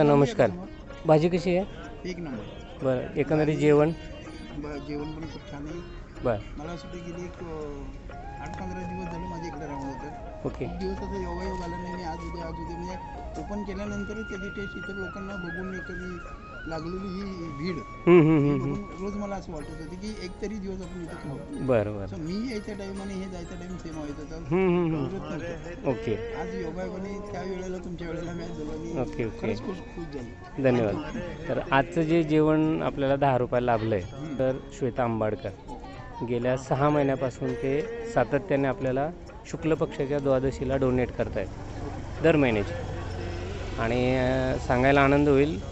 नमस्कार. भाजी कशी आहे? एक नंबर. बरं एकंदरीत जेवण? ब- जेवण पण खूप छान आहे. बरं. मला असं वाटतं गेली एक अं, आठ पंधरा दिवस झाले माझ्या इकडे राहून होतं. ओके. खूप दिवस असं योगायोग आला नाही मी आज उद्या आज उद्या म्हणजे ओपन केल्यानंतरच त्याची टेस्ट इतर लोकांना बघून एखादी लागलेली ही भीड. ही. बघून रोज मला असं वाटत होतं की एक तरी दिवस आपण इथं खाऊ बरं बरं. So, मी यायच्या टाइम आणि हे जायचा टाइम सेम व्हायचं होतं. हम्म, हम्म, हम्म. समजत नव्हतं. ओके. आज योगायोगाने त्या वेळेला तुमच्या वेळेला मॅच झालो आणि ओके ओके. खरंच खुश खुश झाली. धन्यवाद. तर आजचं जे जेवण आपल्याला दहा रुपयाला लाभलं आहे तर श्वेता आंबाडकर. गेल्या सहा महिन्यापासून ते सातत्याने आपल्याला शुक्ल पक्षाच्या द्वादशीला डोनेट करतायत दर महिन्याची. आणि अं, सांगायला आनंद होईल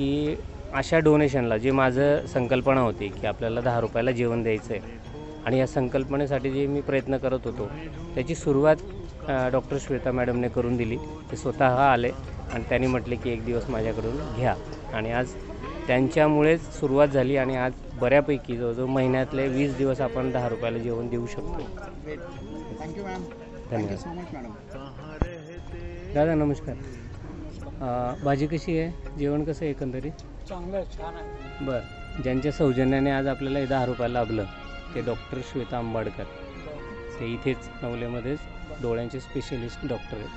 की अशा डोनेशनला जे माझं संकल्पना होती की आपल्याला दहा रुपयाला जेवण द्यायचं आहे आणि या संकल्पनेसाठी जे मी प्रयत्न करत होतो त्याची सुरुवात डॉक्टर श्वेता मॅडमने करून दिली. ते स्वतः आले आणि त्यांनी म्हटले की एक दिवस माझ्याकडून घ्या. आणि आज त्यांच्यामुळेच सुरुवात झाली आणि आज बऱ्यापैकी जवळजवळ महिन्यातले वीस दिवस आपण दहा रुपयाला जेवण देऊ शकतो. धन्यवाद. दादा नमस्कार. अं, भाजी कशी आहे? जेवण कसं आहे एकंदरीत? चांगलं छान आहे. बरं. ज्यांच्या सौजन्याने आज आपल्याला हे दहा रुपयाला लाभलं ते डॉक्टर श्वेता आंबाडकर. ते इथेच नवलेमध्येच डोळ्यांचे स्पेशलिस्ट डॉक्टर आहेत.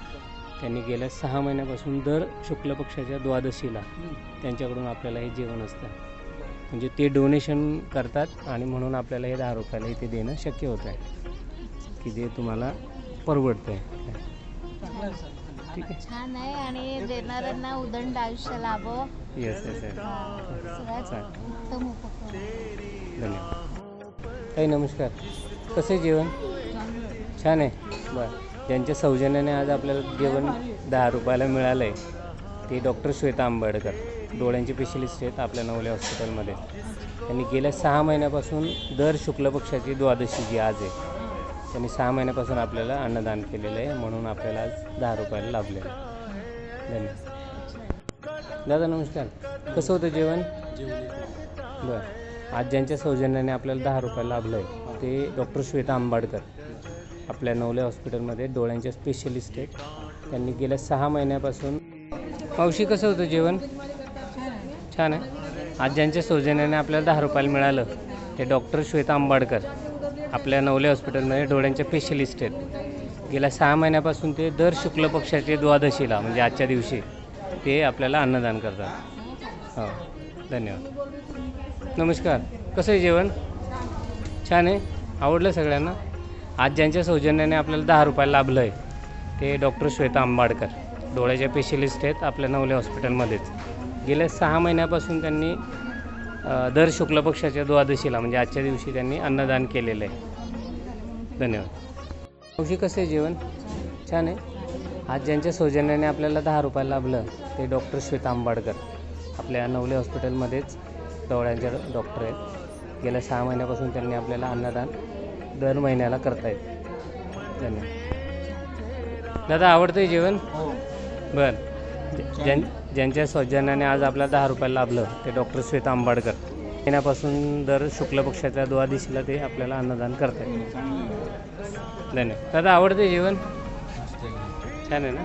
त्यांनी गेल्या सहा महिन्यापासून दर शुक्ल पक्षाच्या द्वादशीला त्यांच्याकडून आपल्याला हे जेवण असतं. म्हणजे ते डोनेशन करतात आणि म्हणून आपल्याला हे दहा रुपयाला इथे देणं शक्य होत आहे. की जे तुम्हाला परवडतं आहे ठीक आहे. छान आहे आणि देणाऱ्यांना उदंड आयुष्य लाभो. येस येस येस सगळ्यात चालेल. उत्तम उपक्रम. धन्यवाद. ताई नमस्कार. कसं जेवण? छान आहे. बरं. ज्यांच्या सौजन्याने आज आपल्याला जेवण दहा रुपयाला मिळालं आहे ते डॉक्टर श्वेता आंबेडकर. डोळ्यांचे स्पेशलिस्ट आहेत आपल्या नवले हॉस्पिटलमध्ये त्यांनी गेल्या सहा महिन्यापासून दर शुक्ल पक्षाची द्वादशी जी आज आहे. त्यांनी सहा महिन्यापासून आपल्याला अन्नदान केलेलं आहे म्हणून आपल्याला आज दहा रुपयाला लाभले धन्यवाद. दादा नमस्कार. कसं होतं जेवण? बरं. आज ज्यांच्या सौजन्याने आपल्याला दहा रुपयाला लाभलं आहे ते डॉक्टर श्वेता आंबाडकर. आपल्या नवले हॉस्पिटलमध्ये डोळ्यांचे स्पेशलिस्ट आहेत. त्यांनी गेल्या सहा महिन्यापासून मावशी कसं होतं जेवण? छान आहे. आज ज्यांच्या सौजन्याने आपल्याला दहा रुपयाला मिळालं ते डॉक्टर श्वेता आंबाडकर. आपल्या नवले हॉस्पिटलमध्ये डोळ्यांचे स्पेशलिस्ट आहेत. गेल्या सहा महिन्यापासून ते दर शुक्ल पक्षाचे द्वादशीला म्हणजे आजच्या दिवशी ते आपल्याला अन्नदान करतात. हो धन्यवाद. नमस्कार कसं आहे जेवण? छान आहे? आवडलं सगळ्यांना? आज ज्यांच्या सौजन्याने आपल्याला दहा रुपयाला लाभलं आहे ते डॉक्टर श्वेता आंबाडकर डोळ्याच्या स्पेशलिस्ट आहेत आपल्या नवले हॉस्पिटलमध्येच. गेल्या सहा महिन्यापासून त्यांनी दर शुक्ल पक्षाच्या द्वादशीला म्हणजे आजच्या दिवशी त्यांनी अन्नदान केलेलं आहे. धन्यवाद. मावशी कसं आहे जेवण? छान आहे? आज ज्यांच्या सौजन्याने आपल्याला दहा रुपयाला लाभलं ते डॉक्टर श्वेता आंबाडकर. आपल्या नवले हॉस्पिटलमध्येच डोळ्यांचे डॉक्टर आहेत. गेल्या सहा महिन्यापासून त्यांनी आपल्याला अन्नदान दर महिन्याला करतायत. धन्यवाद. दादा आवडतं आहे जेवण? हो. बरं. ज्यां ज्यांच्या सौजन्याने आज आपला दहा रुपयाला लाभलं ते डॉक्टर श्वेता आंबाडकर. महिन्यापासून दर शुक्ल पक्षाच्या द्वादशीला ते आपल्याला अन्नदान करतात धन्यवाद दादा आवडतं आहे जेवण? छान आहे ना?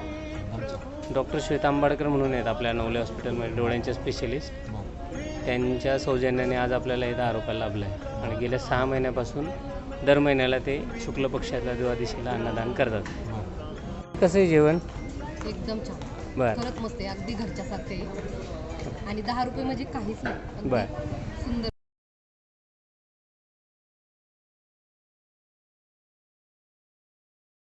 डॉक्टर श्वेता आंबाडकर म्हणून आहेत आपल्या नवले हॉस्पिटलमध्ये डोळ्यांचे स्पेशलिस्ट त्यांच्या सौजन्याने आज आपल्याला हे दहा रुपयाला लाभलं आहे आणि गेल्या सहा महिन्यापासून दर महिन्याला ते शुक्ल पक्षाच्या द्वादशीला अन्नदान करतात. कसं आहे जेवण? एकदम छान. बरं. खरंच मस्त आहे. अगदी घरच्यासारखं आहे. आणि दहा रुपये म्हणजे काहीच नाही. अगदी बरं.